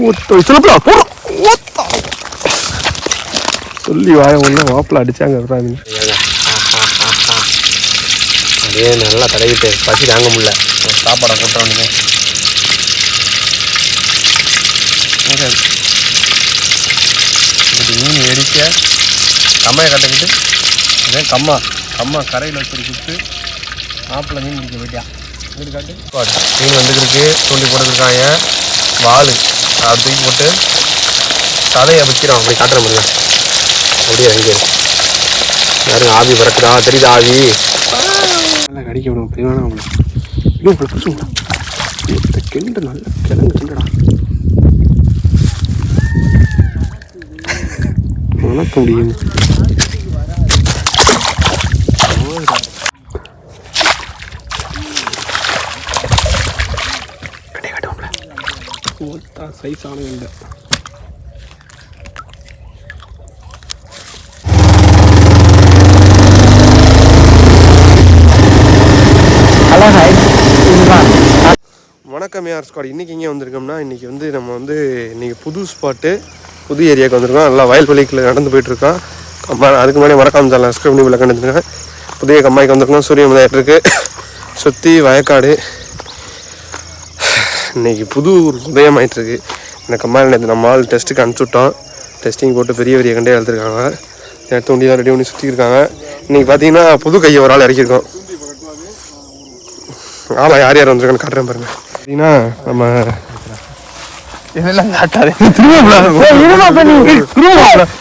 ஊத்த சொல்லப்பா ஊத்தா சொல்லி வாய உள்ள மாப்பிள்ள அடிச்சாங்க அப்புறம் அப்படியே நல்லா தடவிட்டு பசி தாங்க முடியல. சாப்பாடை போட்ட உடனே மீன் எரிக்க கம்மையை கட்டிக்கிட்டு இதே கம்மா கம்மா கரையில் வச்சுருக்கிட்டு மாப்பிள்ளை மீன் பிடிக்க போயிட்டியா வீடு காட்டு. பாரு. மீன் வந்துருக்கு தூண்டி போட்டுருக்காங்க வாள் தூக்கி போட்டு தலையை வைக்கிறோம் அப்படி காட்டுற முடியல அப்படியே அங்கே யாரும் ஆவி பறக்குதா? தெரியுதா ஆவி? நல்லா கடிக்க விடும் பிரிவான அவங்களுக்கு இன்னும் இந்த நல்ல கிழங்கு கிண்டடா. வணக்கம் முடியும் சைஸ் ஆன இல்லை. வணக்கம் யார் ஸ்குவாட். இன்றைக்கி எங்கே வந்திருக்கோம்னா இன்றைக்கி வந்து நம்ம வந்து இன்றைக்கி புது ஸ்பாட்டு புது ஏரியாவுக்கு வந்திருக்கோம். நல்லா வயல்வெளிக்குள்ள நடந்து போயிட்டுருக்கோம். அம்மா அதுக்கு முன்னாடி மறக்காம சேனல் சப்ஸ்கிரைப் பண்ணி கண்டுருக்கேன் புதிய கம்மாய்க்கு வந்திருக்கோம். சூரிய உதயம் இருக்குது சுற்றி வயக்காடு. இன்றைக்கி புது ஒரு உதயம் ஆயிட்டிருக்கு இந்த கம்மாயில் நேற்று நம்ம ஆள் டெஸ்ட்டுக்கு அனுப்பிச்சுட்டோம் டெஸ்டிங் போட்டு பெரிய பெரிய கண்டே எடுத்துருக்காங்க எடுத்து வண்டி தான் ரெடி பண்ணி சுற்றி இருக்காங்க. இன்றைக்கி பார்த்தீங்கன்னா புது கையை ஒரு ஆள் இறக்கியிருக்கோம். ஆமா யார் யார் வந்திருக்கான்னு காட்டுறேன் பாருங்க. பார்த்தீங்கன்னா நம்ம இதெல்லாம் காட்டாது.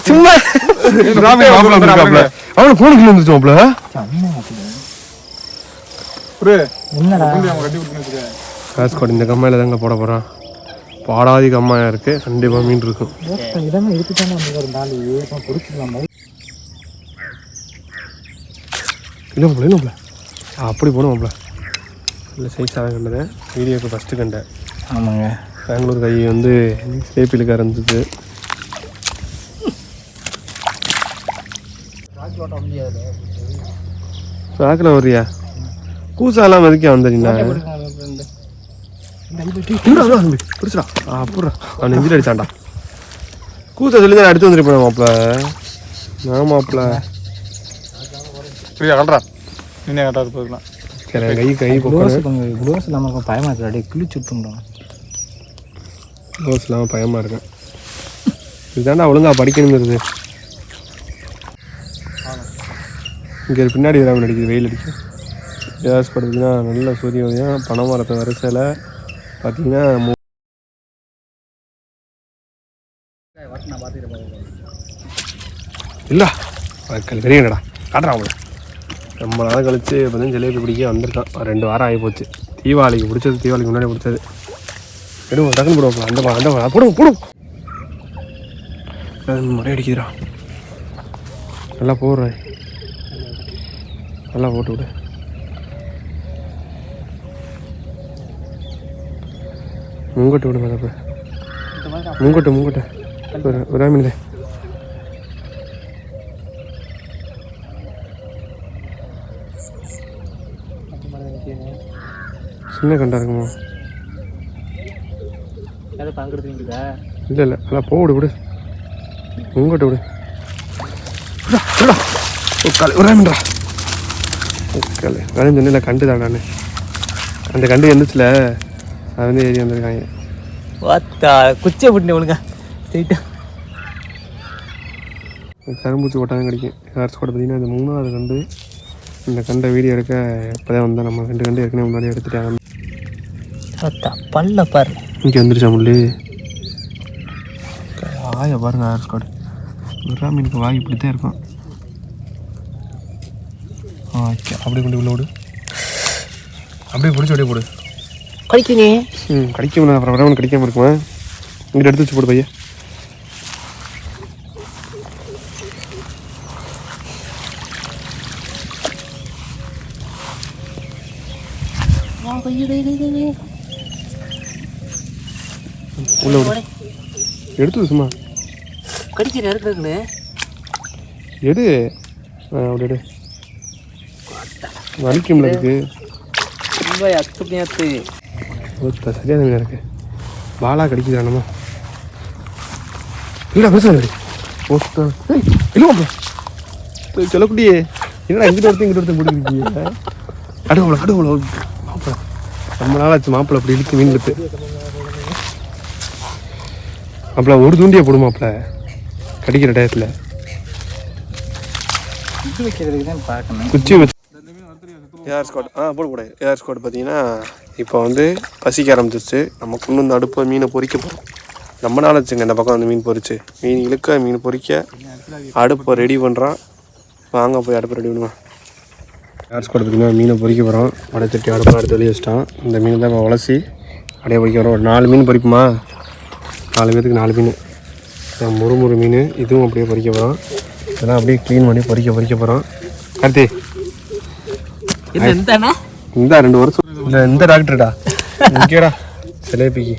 சும்மா. அவனு போனுக்கு வந்துச்சு மாப்பிள காஸ்கோட் இந்த கம்மாயில தாங்க போட போறான் பாடாதி கம்மாயா இருக்கு கண்டிப்பா மீன் இருக்கும் இல்லை மாப்பிள இல்லை அப்படி போகணும் இல்லை சைஸாக கண்டது. வீடியோக்கு ஃபஸ்ட்டு கண்டேன். ஆமாங்க. பெங்களூர் கை வந்து சேப்பிலுக்காக இருந்தது. சாக்கில் வர்றியா? கூசாலாம் மதிக்க வந்தீங்களா பிடிச்சா அப்புறம் அவன் நெஞ்சில் அடிச்சான்டா கூசா சொல்லி தான் அடிச்சு வந்துருப்பேன் மாப்பிள. நான் மாப்பிள. புரியா கட்டாது சரி கை கை க்ளோஸ் இல்லாமல் பயமாக இருக்குது அப்படியே கிழிச்சு விட்டுருந்தோம் க்ளோஸ் இல்லாமல் பயமாக இருக்கேன். இதுதான்டா ஒழுங்கா படிக்கணுங்கிறது இங்கே பின்னாடி வராமல் அடிக்குது வெயில் அடிக்கும் கேஸ் படுத்துன்னா நல்ல சூரிய உதயம் பனை மரத்தை வரிசையில் பார்த்தீங்கன்னா இல்லை இல்ல அது காட்டுறான் அவங்கள. ரொம்ப நாள் கழித்து இப்போ ஜிலேபி பிடிக்க வந்திருக்கான். ரெண்டு வாரம் ஆகி போச்சு. தீபாவளிக்கு பிடிச்சது தீபாவளிக்கு முன்னாடி பிடிச்சது எடுங்க டக்குன்னு போடுவோம். அந்த அந்த போடுவோம் போடுவோம் முறை அடிக்குதுடா. நல்லா போடுறேன். நல்லா போட்டு விடு. மேலே முங்கட்டு முங்கட்டு. ஒரு ஒரு மீன் சின்ன கண்டா இருக்குமா? இல்லை இல்லை. நல்லா போடு விடு உங்கள்கிட்ட விடு. ஒரு மீன்டா உக்காலு வேணும் சொன்ன கண்டு தான் நான். அந்த கண்டு இருந்துச்சுல அது வந்து ஏறி வந்திருக்காங்க. வாத்தா குச்சை விட்டு ஒழுங்கா. ஸ்ட்ரெயிட்டா கரும்பூச்சி கொட்டாங்க கிடைக்கும். ஹார்ஸ் கூட பார்த்தீங்கன்னா இந்த மூணாவது கண்டு இந்த கண்டை வீடியோ எடுக்க இப்போதான் வந்தேன். நம்ம ரெண்டு கண்டு ஏற்கனவே முன்னாடி எடுத்துட்டாங்க. வாத்தா பல்ல பாரு. இங்கே வந்துருச்சா முள்ளு? வாயை பாருங்க ஹார்ஸ் கோடு விரா மீனுக்கு வாய் இப்படி தான் இருக்கும் ஓகே. அப்படியே கொண்டு உள்ள விடு அப்படியே பிடிச்சி அப்படியே போடு. கடிக்கிறே ம் கிடைக்கும் அப்புறம் வரவன் கிடைக்காம இருக்குமா? இங்கிட்ட எடுத்து வச்சு போடு பையன் உள்ள விடு எடுத்து சும்மா கடிக்கிற இருக்குன்னு எடு. அப்படி எடு. வலிக்கும்ல இருக்கு ரொம்ப அத்து ஓத்த சரியான மீனா இருக்கு. பாலா கடிக்குது நம்ம. இல்லடா பெருசா இல்லை இல்லை மாப்பிள சொல்லக்குட்டியே என்னடா இங்கிட்ட ஒருத்தன் இங்கிட்ட ஒருத்தன் பிடிக்கிறீங்க அடுவல அடுவல மாப்பிள. ரொம்ப நாள் ஆச்சு மாப்பிள அப்படி இழுத்து மீன் இழுத்து மாப்பிள ஒரு தூண்டியை போடு மாப்பிள. கடிக்கிற டயத்தில். குச்சி வச்சு ஏஆர் ஸ்குவாட் ஆ போட போட. ஏஆர் ஸ்குவாட் பார்த்தீங்கன்னா இப்போ வந்து பசிக்க ஆரம்பிச்சிருச்சு. நம்ம கொண்டு வந்து அடுப்பை மீனை பொரிக்க போகிறோம் ரொம்ப நாள் வச்சுங்க இந்த பக்கம் வந்து மீன் பொரிச்சு மீன் இழுக்க மீன் பொரிக்க அடுப்பை ரெடி பண்ணுறான் வாங்க போய் அடுப்பை ரெடி பண்ணுவான் ஸ்குவாட் பார்த்தீங்கன்னா மீனை பொரிக்க போகிறோம் வடச்சட்டி அடுப்பை அடுத்து வெளியே வச்சிட்டான். இந்த மீன் தான் உலசி அப்படியே பொரிக்க வரோம் ஒரு நாலு மீன் பொரிப்புமா நாலு பேத்துக்கு நாலு மீன். இதான் முறுமுறு மீன். இதுவும் அப்படியே பொரிக்க போகிறோம் இதெல்லாம் அப்படியே க்ளீன் பண்ணி பொரிக்க பொரிக்க போகிறோம் கார்த்தி. இந்த ரெண்டு வருஷம் இந்த இந்த டாக்டர்டா ஓகேடா சிலேபிக்கு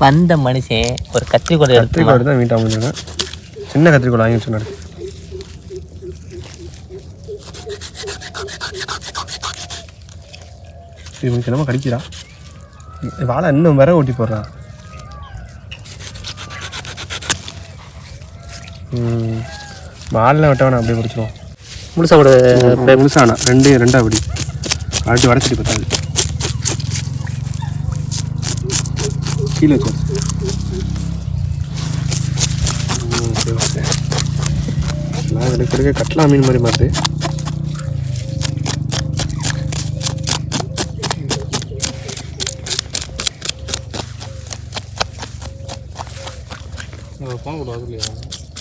வந்த மனுஷன் ஒரு கத்திரிக்கோலை எடுத்து கத்திரிக்கோடு தான் வீட்டை அமைஞ்சாங்க சின்ன கத்திரிக்கோடு வாங்கி சொன்னாரு இவனுக்கு என்னமோ கடிக்கிறா வாழை இன்னும் வேற ஓட்டி போடுறா. ம். வாழெலாம் வெட்ட வேணாம் அப்படியே பிடிச்சிரும் முழுசா ஒரு முழுசானா ரெண்டு ரெண்டா அப்படி அடுத்து வடச்சடி பத்தாது கீழே வச்சு ஓகே ஓகே. நான் எனக்கு இருக்க கட்லா மீன் மாதிரி மாறுது.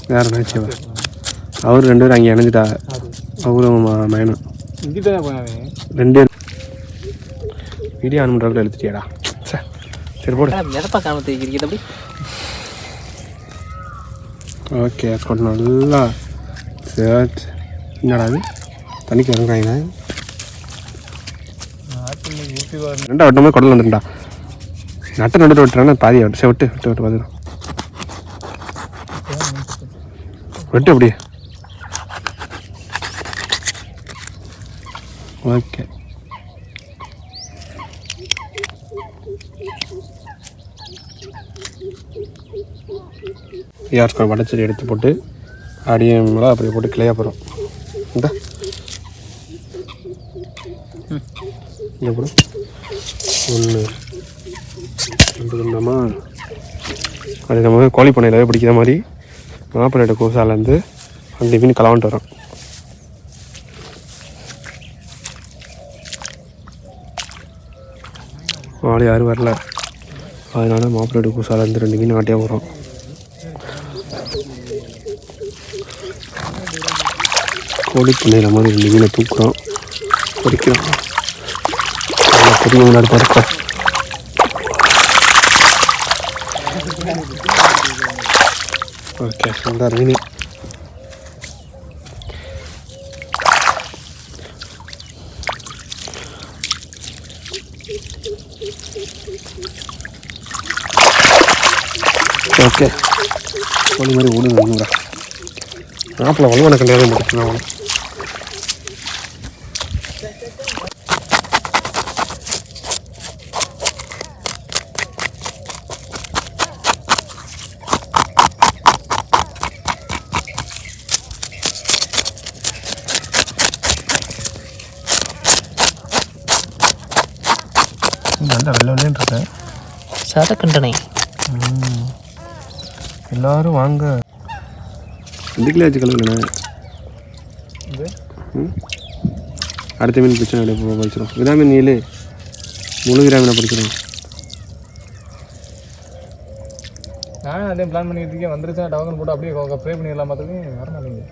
வேறு நினச்சி அவர் ரெண்டு பேரும் அங்கே இணைஞ்சிட்டா. அவரும் மயனும் ரெண்டு வீடியோ ஆன் பண்ணுறதுல எடுத்துட்டியாடா சே சரி போடு. மிதப்பா காம தெரிவிக்கிறது அப்படி ஓகே கொஞ்சம் நல்லா சரி என்னடா அது தண்ணிக்கு இறங்குறாங்க ரெண்டா வட்டமே குடல் வந்துட்டா நட்டை நட்டு விட்டுறானா பாதியை விட்டு சரி விட்டு விட்டு விட்டு பார்த்துடும் விட்டு அப்படியே. ஓகே ஏஆர் வடச்செடி எடுத்து போட்டு அப்படியே அப்படி அப்படியே போட்டு கிளையா போகிறோம் இந்த இங்கே ஒன்று ரெண்டு ரெண்டாமா அது நம்ம கோழி பண்ணையில் பிடிக்கிற மாதிரி மாப்பிள்ளையோட கூசாலேருந்து அந்த மீன் கலவான்ட்டு வரோம் ஆள் யாரும் வரல. அதனால் மாப்பிள்ளை கூசாலேருந்து ரெண்டு மீன் ஆட்டியாக போகிறோம் கோழி மாதிரி ரெண்டு மீனை தூக்குறோம். பொறிக்கிறோம். நல்லா பெரிய முன்னாடி ஓகே நல்லா மீன். ஓகே. கோழி மாதிரி ஓடுங்க இன்னும் மாப்பிள்ள வலுவான கல்யாணம் முடிச்சுனா அவனை நல்லா வெள்ள வெள்ளேன்னு இருக்கேன். சதக்கண்டனை எல்லாரும் வாங்க. கிலோ வச்சு கலந்துண்ணே ம்? அடுத்த மீன் பிரச்சனை அப்படியே படிச்சிடும் விதா மீன் ஏழு முழு கிரா மீனை படிச்சிடும் நான் அதே பிளான் பண்ணிட்டு இருக்கேன். வந்துருச்சா டவகன் போட்டு அப்படியே ப்ரே பண்ணிடலாம் பார்த்துட்டு வர மாட்டேங்குது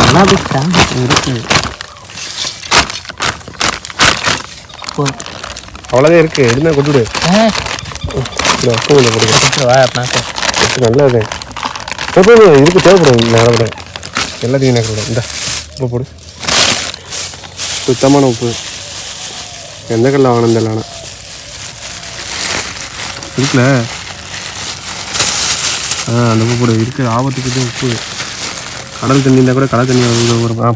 நல்லா இருக்கு. போ அவ்வளோதான் இருக்கு. சரி, வா பார்க்க இது நல்லது. எப்போ இதுக்கு தேவைப்படும் நேரம் விட எல்லாத்தையும் நேரம் இந்த உப்பு போடு. சுத்தமான உப்பு. எந்த கல்ல வாங்கினது இல்லை ஆனால் இருக்குல்ல ஆ அந்த உப்பு போடு. இருக்கு ஆபத்துக்கு உப்பு. கடல் தண்ணி இருந்தால் கூட கடல் தண்ணி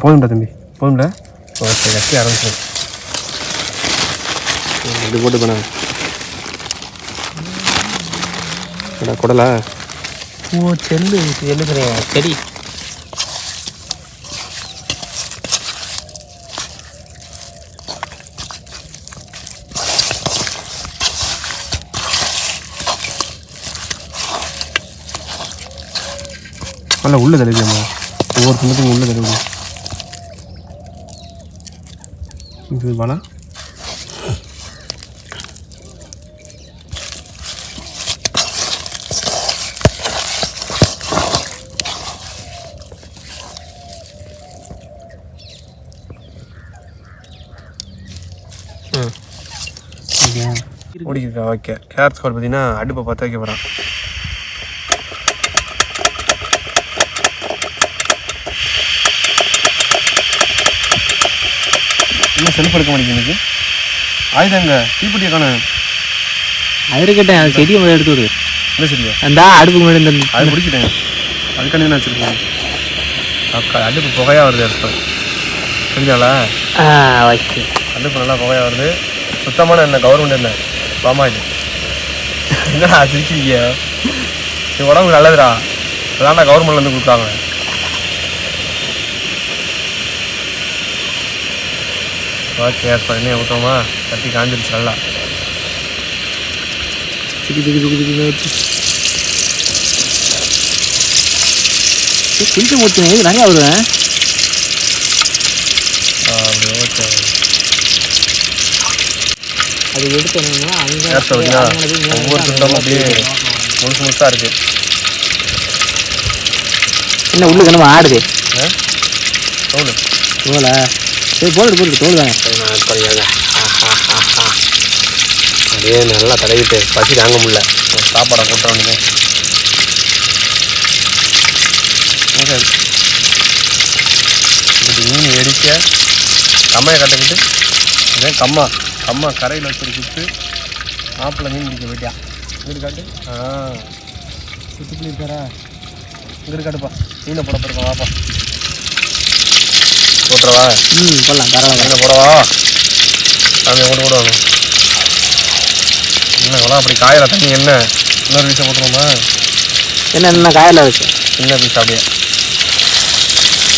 போதும்டா தம்பி. போதும்டா. ஓகே கட்டி ஆரம்பிச்சு இது போட்டு பண்ண. குடலா? ஓ செல்லு செல்லுக்கிறேன் செடி. நல்லா உள்ள தடவிக்கம்மா ஒவ்வொரு சமயத்துக்கும் உள்ள தடவி இது வளா ஓடிக்கிருக்கா வைக்க கேரட் ஸ்குவாட் பார்த்தீங்கன்னா அடுப்பை பற்ற வைக்க போகிறான் இன்னும் செல்ஃப் எடுக்க மாட்டேங்குது எனக்கு. ஆயுதங்க தீப்பெட்டியை காண அது கேட்டேன் அது செடியை முதல்ல எடுத்து விடு. என்ன சரியா அந்த அடுப்புக்கு முன்னாடி இந்த அது முடிக்கிட்டேன் அதுக்காண்டி நான் வச்சுருக்கேன் அக்கா அடுப்பு புகையாக வருது தெரிஞ்சாலா ஆ ஓகே. அடுப்பு நல்லா புகையாக வருது. சுத்தமான எண்ணெய் கவர்மெண்ட் எண்ணெய் பாமாயில். என்னடா சிரிக்கிறீங்க இது உடம்பு நல்லதுடா. அதான்டா கவர்மெண்ட்லேருந்து கொடுத்தாங்க ஓகே இப்போ எண்ணெய் ஊற்றோமா கட்டி காஞ்சிருச்சு நல்லா. திக்கு திக்கு திக்கு திக்கு வச்சு குளிக்க நிறையா வருவேன் அப்படி ஓகே அது எடுத்தோம்னா அங்கே ஒவ்வொரு துண்டமும் அப்படியே முழுசு முழுசாக இருக்குது என்ன உள்ளுக்கு நம்ம ஆடுது. தோல். தோலை? சரி போட்டு போட்டு தோல் தானே அப்படியே நல்லா தடவிட்டு பசி தாங்க முடியல. சாப்பாடை உடனே இப்படி மீன் எரிக்க கம்மையை கட்டிக்கிட்டு இதே கம்மா. கம்மா கரையில் வச்சுரு குத்து ஆப்பில் மீன் பிடிக்க போயிட்டியா? இங்கிட்டு காட்டு. ஆ. சுற்றுக்குள்ளி இருக்காரா? இங்கிட்டு காட்டுப்பா. மீனை போட போயிருக்கோம் வாப்பா. போட்டுறவா? ம் போடலாம் பரவாயில்ல மீனை போடவா? சாமி கொண்டு போடுவாங்க என்ன இவ்வளோ அப்படி காயில தண்ணி என்ன? இன்னொரு பீஸை போட்டுருவோமா? என்ன என்ன காயில் இருக்கு சின்ன பீஸ் அப்படியே.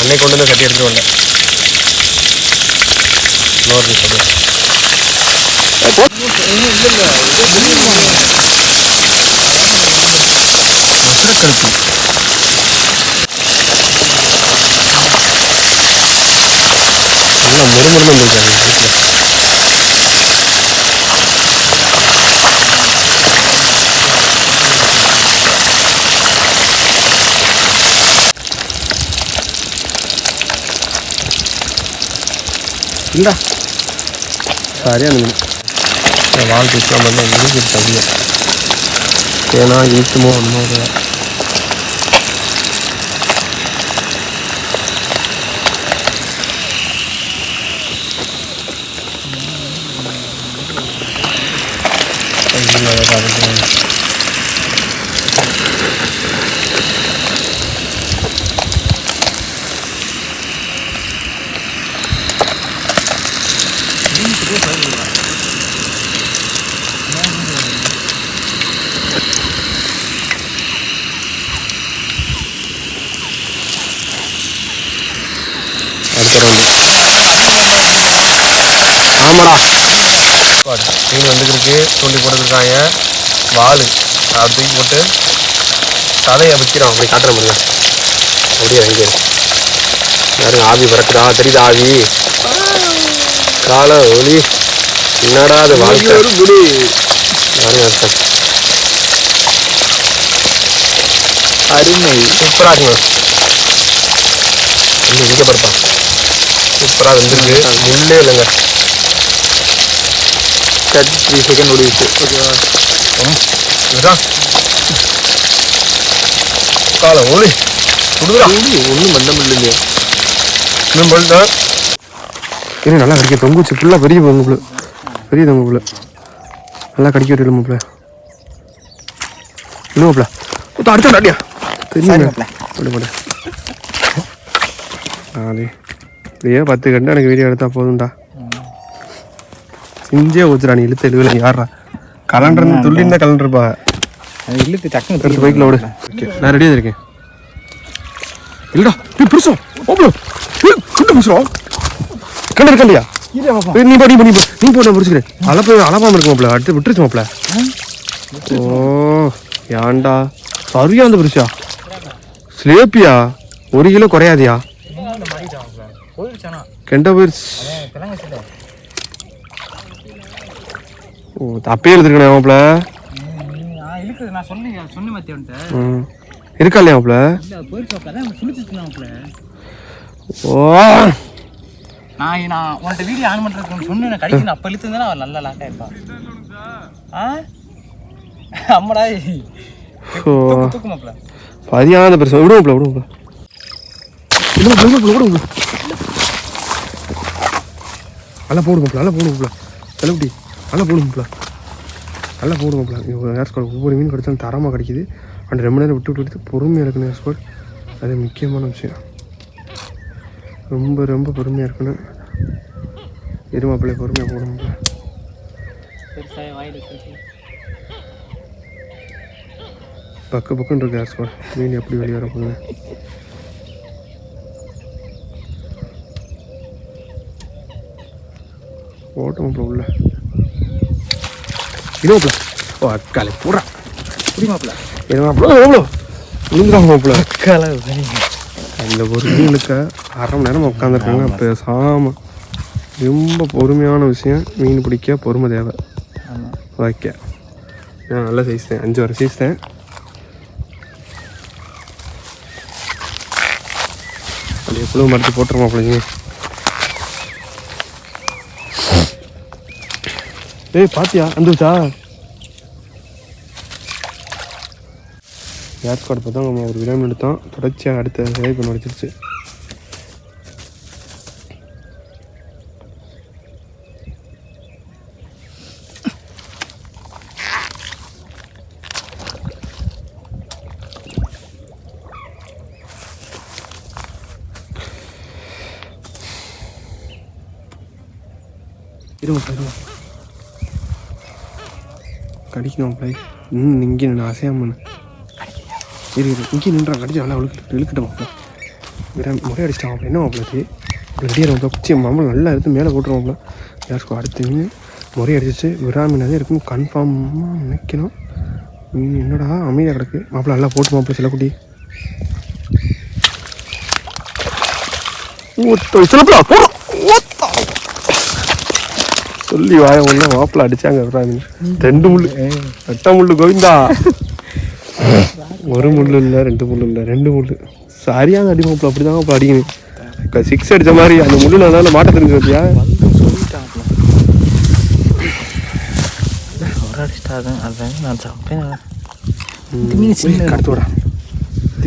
அன்னைக்கு கொண்டு வந்து கட்டி எடுத்து வரல இன்னொரு பீஸ் அப்படியே முறுமுறுன்னு வந்துருக்காங்க இந்தா சரியான மீன் இந்த வால் பீஸ்லாம் பண்ண முடிஞ்சிருச்சு அப்படியே ஏன்னா you. மீன் வந்துருக்கு தூண்டி போட்டுருக்காங்க வால். அப்படி தூக்கி போட்டு தலையை வைக்கிறோம் அப்படி காட்டுற முடியல அப்படியே யாரும் ஆவி பறக்குதா? தெரியுதா ஆவி? கால ஒளி என்னடா அது வாழ்க்கை? யாரும் அர்த்தம் அருமை. சூப்பராக இருக்குங்க. இங்கே பருப்பா. சூப்பராக வந்துருக்கு. முள்ளே இல்லைங்க. தேர்ட்டி த்ரீ செகண்ட் ஓடிடுச்சு ஓகேவா இதுதான் கால ஒளி சுடுதா ஒன்றும் பண்ண முடியலையே இன்னும் பண்ணிட்டேன் இது நல்லா கடிக்க தொங்குச்சு ஃபுல்லாக பெரிய தொங்குப்புல பெரிய தொங்குப்புல நல்லா கடிக்க விட்டு மாப்பிள இன்னும் மாப்பிள அடுத்த அடியா தெரியும் போடு போடு அது இதே பத்து கண்டு எனக்கு வீடியோ எடுத்தா போதும்டா சிஞ்சே ஊத்துறா நீ இழுத்து எழுவல யாரா கலண்டர் துள்ளின்னு கலண்டர்ப்பா அது இழுத்து டக்குன்னு எடுத்து பைக்கில் விடு ஓகே நான் ரெடியாக இருக்கேன். இல்லடா நீ பிடிச்சோம் கண்டு பிடிச்சோம் கண்டு இருக்கா இல்லையா? நீ போ நீ போ நீ போ. நீ போ நான் பிடிச்சிக்கிறேன் அலப்ப அலப்பாம இருக்கு மாப்பிள. அடுத்து விட்டுருச்சு மாப்பிள. ஓ ஏன்டா? சரியா வந்து பிடிச்சா ஸ்லேப்பியா ஒரு கிலோ குறையாதியா? கெண்ட போயிருச்சு ஓ தப்பே எழுதிருக்கேன் மாப்பிள. நான் இழுக்குது நான் சொன்னேன் சொன்ன மத்திய வந்துட்டு ம். இருக்கா இல்லையா மாப்பிள? ஓ. நான் நான் உன்கிட்ட வீடியோ ஆன் பண்ணுறதுக்கு சொன்னேன் நான் கடிக்கணும் அப்போ இழுத்துருந்தா அவர் நல்ல லாக்காக இருப்பான் ஆ? அம்மடா தூக்கு மாப்பிள்ள பதியான பிரச்சனை விடுவோம் விடுவோம் விடுவோம் விடுவோம் விடுவோம் நல்லா போடுவோம்ல நல்லா நல்லா போடுவோம்ல நல்லா போடுவோம்ல ஏர் ஸ்குவாட் ஒவ்வொரு மீன் கிடைச்சாலும் தரமாக கிடைக்குது. அண்ட் ரொம்ப நேரம் விட்டு விட்டு விட்டு பொறுமையாக இருக்கணும் ஏர் ஸ்குவாட் அது முக்கியமான விஷயம். ரொம்ப ரொம்ப பொறுமையாக இருக்கணும். எருமாப்பிள்ளை பொறுமையாக வாயில் பக்கு பக்குன்னு இருக்கு ஏர் ஸ்குவாட் மீன் எப்படி வெளியே வர போகுது ஓட்டமாப்பிள்ள உள்ள. இருமாப்பிள்ள ஓ அக்காலே பூரா புடி மாப்பிள்ள இருமாப்பிள்ள எவ்வளோ? விழுந்துடாம மாப்பிள்ள அக்கால அந்த ஒரு மீனுக்கு அரை மணி நேரம் உட்காந்துருக்காங்க பேசாம. ரொம்ப பொறுமையான விஷயம். மீன் பிடிக்க பொறுமை தேவை. ஓகே. நான் நல்ல சைஸ் தான். அஞ்சு வரை சைஸ் தான். அது எவ்வளோ மறுத்து போட்டுருமா பிள்ளைங்க ஏய் பாத்தியா? வந்துருச்சா? ஏர் பார்த்தா நம்ம ஒரு விடாமல் எடுத்தோம் தொடர்ச்சியாக அடுத்த சிலை பண்ண கடிக்கணும் பிள்ளை ம் இங்கே நின்று அசையாம இரு இரு. இங்கே நின்றா கடிச்சு நல்லா இழுக்கிட்டு இழுக்கிட்ட மாப்பிள்ள விரா முறை அடிச்சிட்டான் மாப்பிள்ள என்ன மாப்பிள்ளக்கு ரெடியாக ரொம்ப குச்சி மாம்பழம் நல்லா எடுத்து மேலே போட்டுருவாப்ல யாருக்கும் அடுத்து முறை அடிச்சிச்சு விராமீனாக இருக்கும் கன்ஃபார்மாக நினைக்கணும். மீன் என்னடா அமைதியாக கிடக்கு. மாப்பிள்ள நல்லா போட்டு மாப்பிள்ள சில குட்டி. ஓட்டோ போ சொல்லி வாய உள்ள மாப்பிள்ள அடிச்சாங்க ரெண்டு முள்ளு. ரெட்ட முள்ளு கோவிந்தா. ஒரு முள்ளு இல்லை ரெண்டு முள்ளு இல்லை ரெண்டு முள்ளு. சரியான அடி மாப்பிள்ள அப்படி தான் அடிக்கணும் சிக்ஸ் அடிச்ச மாதிரி அந்த முள்ளுல அதனால மாட்ட தெரிஞ்சு பார்த்தியா ஒரு அடிச்சிட்டாங்க அதான் நான் தப்பேன் கடத்து விடா.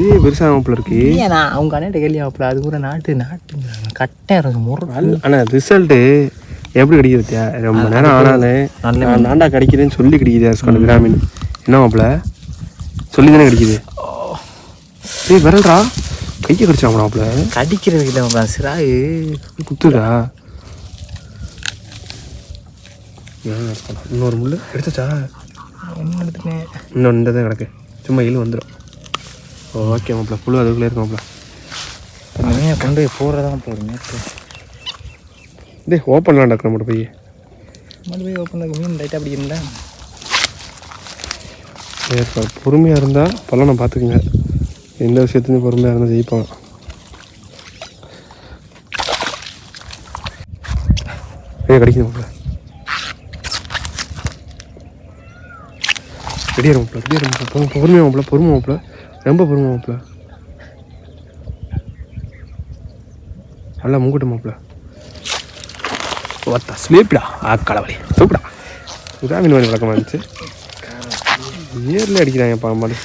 இதே பெருசாக மாப்பிள்ள இருக்கு. நான் அவங்க அண்ணன் கேள்வி மாப்பிள்ள அது கூட நாட்டு நாட்டு கட்டை இருக்கு முறை ஆனால் ரிசல்ட்டு எப்படி கிடைக்குது பார்த்தியா ரொம்ப நேரம் ஆனாலே நான் நாண்டா கிடைக்குதுன்னு சொல்லி கிடைக்குது ஸ்கூல் கிராமின் என்ன மாப்பிள்ள? சொல்லி தானே கிடைக்குது. ஏய் விரல்றா. கையை கடிச்சா மாப்பிள்ள? கடிக்கிறதுக்கு இல்லை மாப்பிள்ள சிராகு குத்துதா இன்னொரு முள்ளு? எடுத்துச்சா? என்ன எடுத்துனேன் இன்னொன்று இந்த தான் கிடக்கு. சும்மா இழு வந்துடும் ஓகே மாப்பிள்ள. புழு அதுக்குள்ளே இருக்கும் மாப்பிள்ள. மீனை கொண்டு போய் போடுறதான் போகிறேன் டே ஓப்பன்லாம் நடக்கிற மட்டும் போய். மறுபடியும் போய் ஓப்பன் மீன் லைட்டாக பிடிக்கிறீங்களா ஏற்பா பொறுமையாக இருந்தால் பலனை பார்த்துக்குங்க எந்த விஷயத்துலையும் பொறுமையாக இருந்தால் ஜெயிப்பான். ஏ கிடைக்குது மாப்பிள்ள ரெடியாக மாப்பிள்ள ரெடியாக மாப்பிள்ள பொறுமையாக மாப்பிள்ள பொறுமை மாப்பிள்ள ரொம்ப பொறுமை மாப்பிள்ள நல்லா முங்கிட்டு மாப்பிள்ள ஸ்லீப்டா ஆ களவழி சூப்படா இதான் மீன் வாங்கி வழக்கமாக இருந்துச்சு நேரில் அடிக்கிறாங்க பாம்பாடு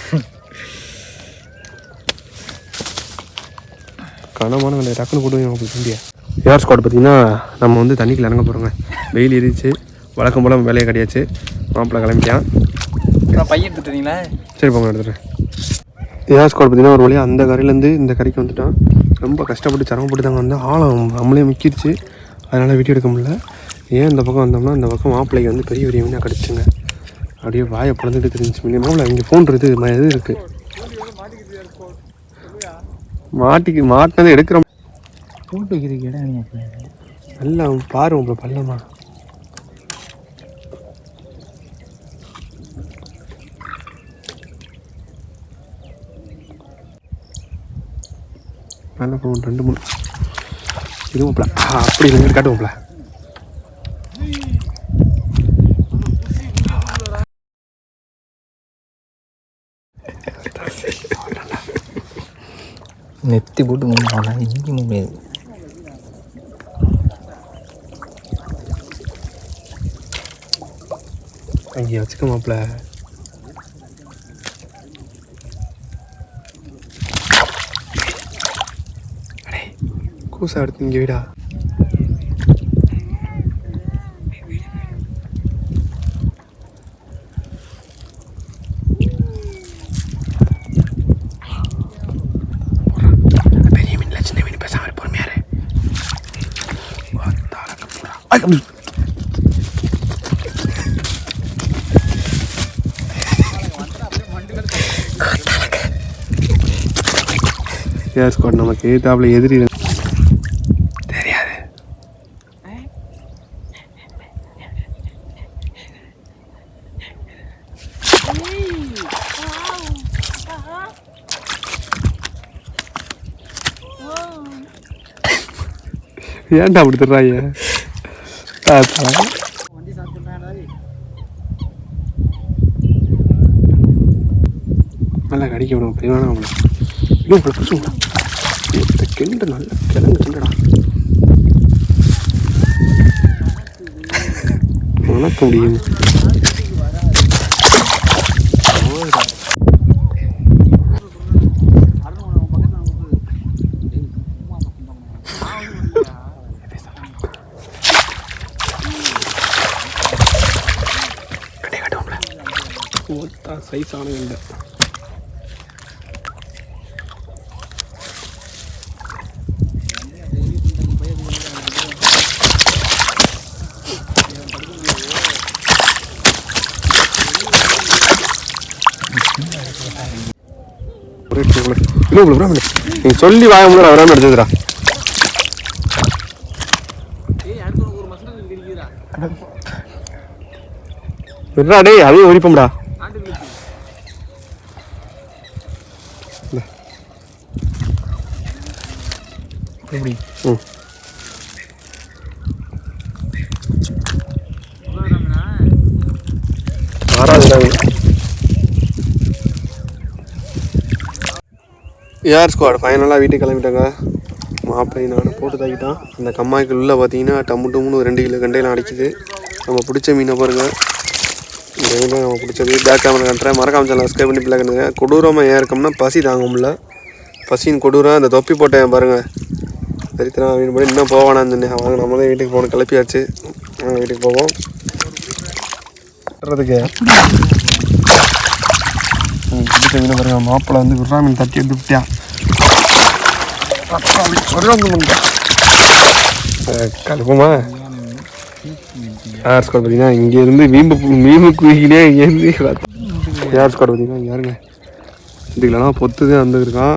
கனமான வேலை டக்குன்னு போட்டு உங்களுக்கு இந்தியா ஏர் ஸ்குவாட் பார்த்தீங்கன்னா நம்ம வந்து தண்ணிக்குள்ள இறங்க போகிறோங்க வெயில் எரிச்சு வழக்கம் போல் வேலையை கிடையாச்சு மாப்பிள்ளை கிளம்பிட்டான் நான் பையன் எடுத்துட்டீங்களா சரி போங்க எடுத்துகிறேன் ஏஆர் ஸ்குவாட் பார்த்தீங்கன்னா ஒரு வழியாக அந்த கரையிலேருந்து இந்த கரைக்கு வந்துட்டான் ரொம்ப கஷ்டப்பட்டு சிரமப்பட்டு தாங்க வந்து ஆழம் நம்மளே முக்கிடுச்சு அதனால் வீடியோ எடுக்க முடியல. ஏன் இந்த பக்கம் வந்தோம்னா இந்த பக்கம் மாப்பிள்ளைக்கு வந்து பெரிய பெரிய மீனாக கிடச்சிங்க. அப்படியே வாயை பிறந்துட்டு தெரிஞ்சு மீன் மாப்பிள்ளை இங்கே ஃபோன் இருக்குது இது இருக்குது மாட்டிக்கு மாட்டினதை எடுக்கிற போட்டு வைக்கிறதுக்கு இடம் நல்லா பாரு உங்களை பள்ளமா. நல்ல போகும் ரெண்டு மூணு இதுவும்ல அப்படி இல்லை காட்டுவோம்ல நெத்தி போட்டு மூணு இங்கே முடியாது அங்கே வச்சுக்க மாப்பிள்ள கூசா எடுத்து இங்கே விடா நமக்கு எதிர்த்தாப்புல எதிரி ஏன்டா அப்படி தர்றாங்க நல்லா கடிக்க விடும் பிரிவான இன்னும் இந்த கிண்டு நல்ல கிழங்கு கிண்டடா வணக்க முடியும்? ஓத்தா சைஸ் ஆனது இல்லை. ஒரே இடத்துல உள்ள- இல்லை உள்ள வராம நீ சொல்லி முடியல வராம எடுத்துக்கிறா. விட்றா டேய் அதையும் ஒழிப்போம்டா எப்படி ம் ஆறாவது ஏஆர் ஸ்குவாட் ஃபைனலாக வீட்டுக்கு கிளம்பிட்டாங்க. மாப்பிள்ளை நான் போட்டு தாக்கிட்டான். அந்த கம்மாய்க்கு உள்ள பார்த்தீங்கன்னா டம்மு டம்முன்னு ரெண்டு கிலோ கண்டையெல்லாம் அடிக்குது. நம்ம பிடிச்ச மீனை பாருங்கள் இந்த மீன் நம்ம பிடிச்சது. பேக் கேமரா கட்டுறேன். மறக்காம சேனல் சப்ஸ்கிரைப் பண்ணி பிள்ளை கண்டுங்க. கொடூரமாக ஏன் இருக்கோம்னா பசி தாங்க முடியல. பசின்னு கொடூரம் அந்த தொப்பி போட்டேன் பாருங்கள் சரித்திரம் மீன் பண்ணி இன்னும் போவானான்னு சொன்னேன். வாங்க நம்ம தான் வீட்டுக்கு போகணும். கிளப்பியாச்சு. நாங்கள் வீட்டுக்கு போவோம். வர்றதுக்கு பிடிச்ச பாருங்க மாப்பிள்ளை வந்து விட்றா மீன் தட்டி எடுத்து விட்டியா கலப்புமா யார் ஸ்குவாட் பார்த்தீங்கன்னா இங்கேருந்து மீம்பு மீம்பு குவிக்கினே இங்கேருந்து யார் ஸ்குவாட் பார்த்தீங்கன்னா யாருங்க இதுக்கெல்லாம் பொத்துதே வந்துருக்கான்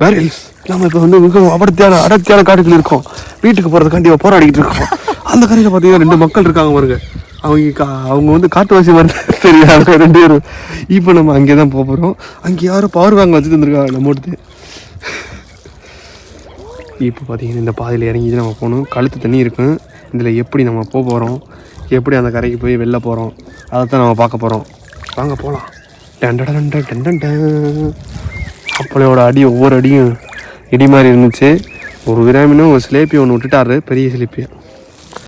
பேரல்ஸ் நம்ம இப்போ வந்து மிகவும் அடர்த்தியான அடர்த்தியான காட்டுக்குள்ள இருக்கோம். வீட்டுக்கு போகிறதுக்காண்டி போராடிக்கிட்டு இருக்கோம். அந்த கரையில் பார்த்தீங்கன்னா ரெண்டு மக்கள் இருக்காங்க பாருங்க. அவங்க கா அவங்க வந்து காட்டுவாசி மாதிரி தெரியாது ரெண்டு பேரும். இப்போ நம்ம அங்கே தான் போக போகிறோம் அங்கே யாரும் பவர் பேங்க் வச்சுட்டு வந்துருக்காங்க நம்ம ஓட்டு இப்போ பார்த்தீங்கன்னா இந்த பாதையில் இறங்கி நம்ம போகணும். கழுத்து தண்ணி இருக்கும் இதில் எப்படி நம்ம போக போகிறோம் எப்படி அந்த கரைக்கு போய் வெளில போகிறோம் அதை தான் நம்ம பார்க்க போகிறோம் வாங்க போகலாம் அப்பளையோட அடி ஒவ்வொரு அடியும் இடி மாதிரி இருந்துச்சு. ஒரு விராமினும் ஒரு சிலேப்பி ஒன்று விட்டுட்டாரு. பெரிய சிலேப்பியை